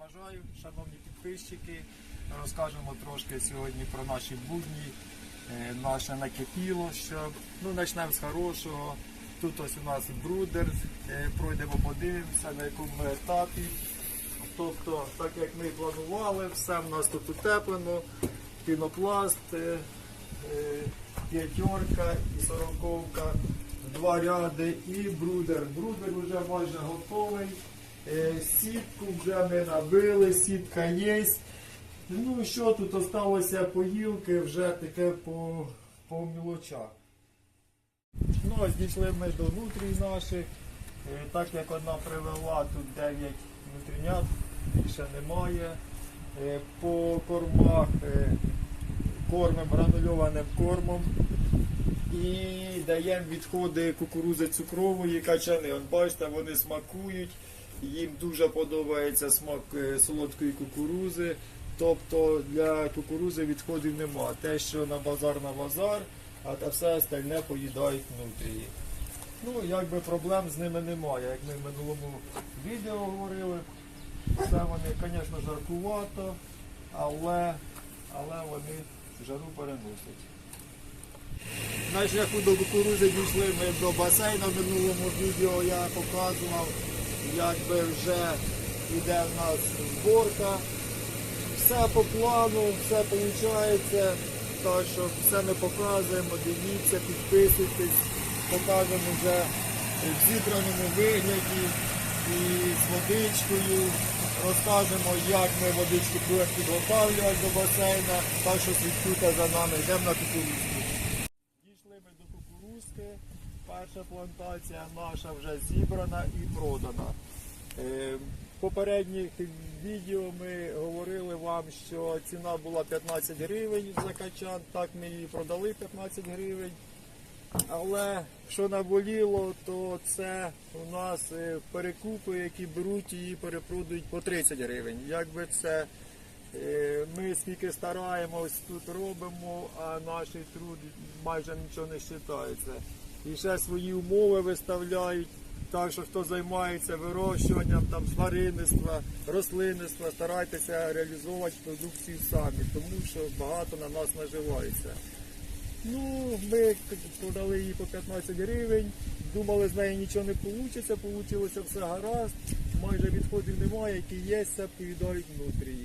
бажаю, шановні підписчики. Розкажемо трошки сьогодні про наші будні, е, наше накипіло, що ну, почнемо з хорошого. Тут ось у нас брудер, е, пройдемо, подивимося, на якому етапі. Тобто, так як ми планували, все в нас тут утеплено, пінопласт, е, п'ятерка і сороковка, два ряди і брудер. Брудер вже майже готовий. Е, Сітку вже ми набили, сітка є. Ну що тут осталося поїлки вже таке по, по мілочах. Ну, ось дійшли ми до внутрій наших. Е, Так як одна привела, тут 9 внутрінят, більше немає. Е, По кормах кормимо гранульованим кормом і даємо відходи кукурузи цукрової качани. От бачите, вони смакують. Їм дуже подобається смак е, солодкої кукурузи. Тобто для кукурузи відходів нема. Те, що на базар на базар, а та все остальне поїдають внутрі. Ну, якби проблем з ними немає. Як ми в минулому відео говорили, все вони, звісно, жаркувато, але, але вони жару переносять. На шляху до кукурузи дійшли ми до басейну. В минулому відео я показував, як би вже йде в нас зборка. Все по плану, все виходить. Так що все ми показуємо, дивіться, підписуйтесь, покажемо вже в зібраному вигляді і з водичкою. Розкажемо, як ми водичку будемо підготовлювати до басейна. Так що слідкуйте за нами, йдемо на кукурузку. Дійшли ми до кукурузки. Перша плантація наша вже зібрана і продана. Е, В попередніх відео ми говорили вам, що ціна була 15 гривень за качан, так ми її продали 15 гривень. Але що наболіло, то це у нас е, перекупи, які беруть і перепродають по 30 гривень. Якби це е, ми скільки стараємось тут робимо, а наш труд майже нічого не вважається. І ще свої умови виставляють. Так що хто займається вирощуванням там тваринництва, рослинництва, старайтеся реалізовувати продукцію самі, тому що багато на нас наживається. Ну, ми продали її по 15 гривень, думали, з неї нічого не вийде, вийшло все гаразд, майже відходів немає, які є, все поїдають внутрі.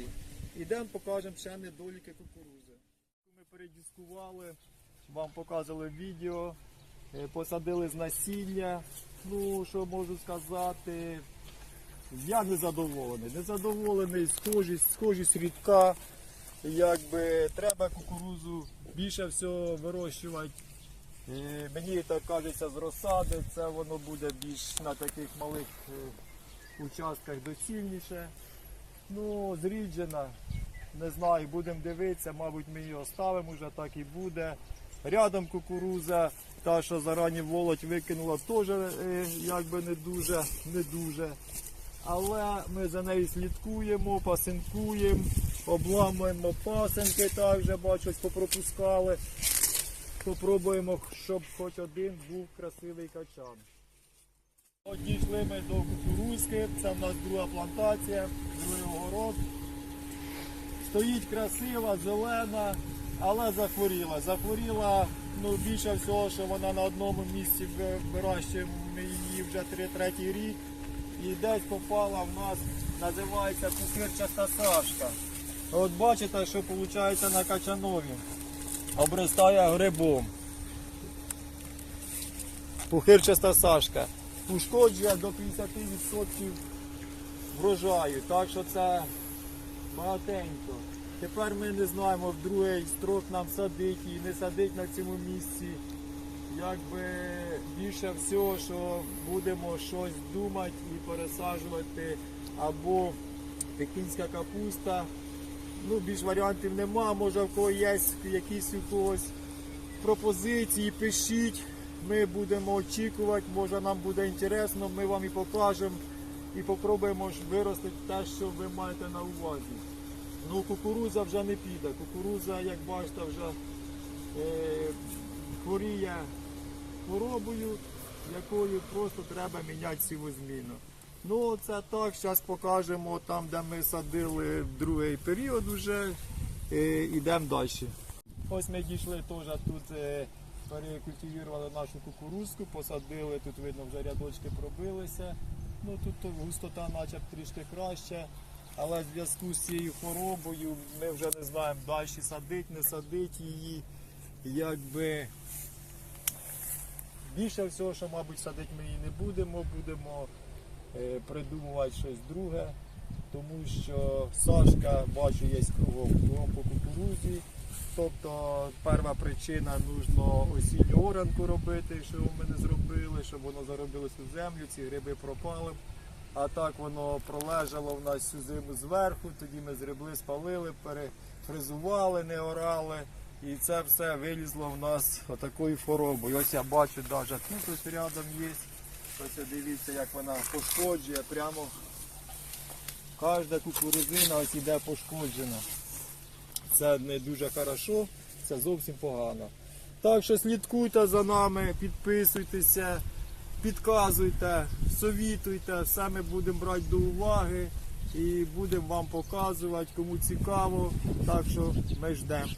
Ідемо, покажемо ще недоліки кукурузи. Ми передіскували, вам показували відео, посадили з насіння. Ну, що можу сказати, я не задоволений. Незадоволений, схожість, схожість рідка. Якби треба кукурузу більше всього вирощувати. І мені так кажеться з розсади, це воно буде більш на таких малих е, участках доцільніше. Ну, зріджена, не знаю, будемо дивитися, мабуть, ми її оставимо вже так і буде. Рядом кукуруза, та, що зарані володь викинула, теж е, якби не дуже, не дуже. Але ми за нею слідкуємо, пасинкуємо, обламуємо пасинки, також бачу, попропускали. Попробуємо, щоб хоч один був красивий качан. От дійшли ми до кукурузки, це в нас друга плантація, другий огород. Стоїть красива, зелена, але захворіла. Захворіла ну, більше всього, що вона на одному місці ви- вирощуємо її вже третій рік. І десь попала в нас, називається кукирчаста сашка. От бачите, що виходить на качанові. Обростає грибом. Пухирчаста сашка. Ушкоджує до 50% врожаю. Так що це багатенько. Тепер ми не знаємо, в другий строк нам садить і не садить на цьому місці. Якби більше всього, що будемо щось думати і пересаджувати або пекінська капуста. Ну, більш варіантів нема, може в кого є якісь у когось пропозиції, пишіть. Ми будемо очікувати, може нам буде інтересно, ми вам і покажемо і попробуємо виростити те, що ви маєте на увазі. Ну, кукуруза вже не піде. Кукуруза, як бачите, вже е, хворіє хворобою, якою просто треба міняти сівозміну. Ну, це так, зараз покажемо там, де ми садили другий період вже. Ідемо далі. Ось ми дійшли теж тут, е, перекультивували нашу кукурузку, посадили, тут видно вже рядочки пробилися. Ну тут густота наче трішки краще. Але в зв'язку з цією хворобою ми вже не знаємо далі садить, не садить її. Якби більше всього, що, мабуть, садити ми її не будемо, будемо е, придумувати щось друге, тому що Сашка, бачу, є кругом, кругом по кукурузі. Тобто перша причина нужно осінню оранку робити, що ми не зробили, щоб воно заробилось у землю, ці гриби пропали. А так воно пролежало в нас всю зиму зверху, тоді ми зребли, спалили, перефризували, не орали. І це все вилізло в нас отакою хворобою. Ось я бачу навіть тут ось рядом є. Ось дивіться, як вона пошкоджує. Прямо кожна кукурузина ось іде пошкоджена. Це не дуже хорошо, це зовсім погано. Так що слідкуйте за нами, підписуйтеся, підказуйте, совітуйте, все ми будемо брати до уваги і будемо вам показувати, кому цікаво. Так що ми ждемо.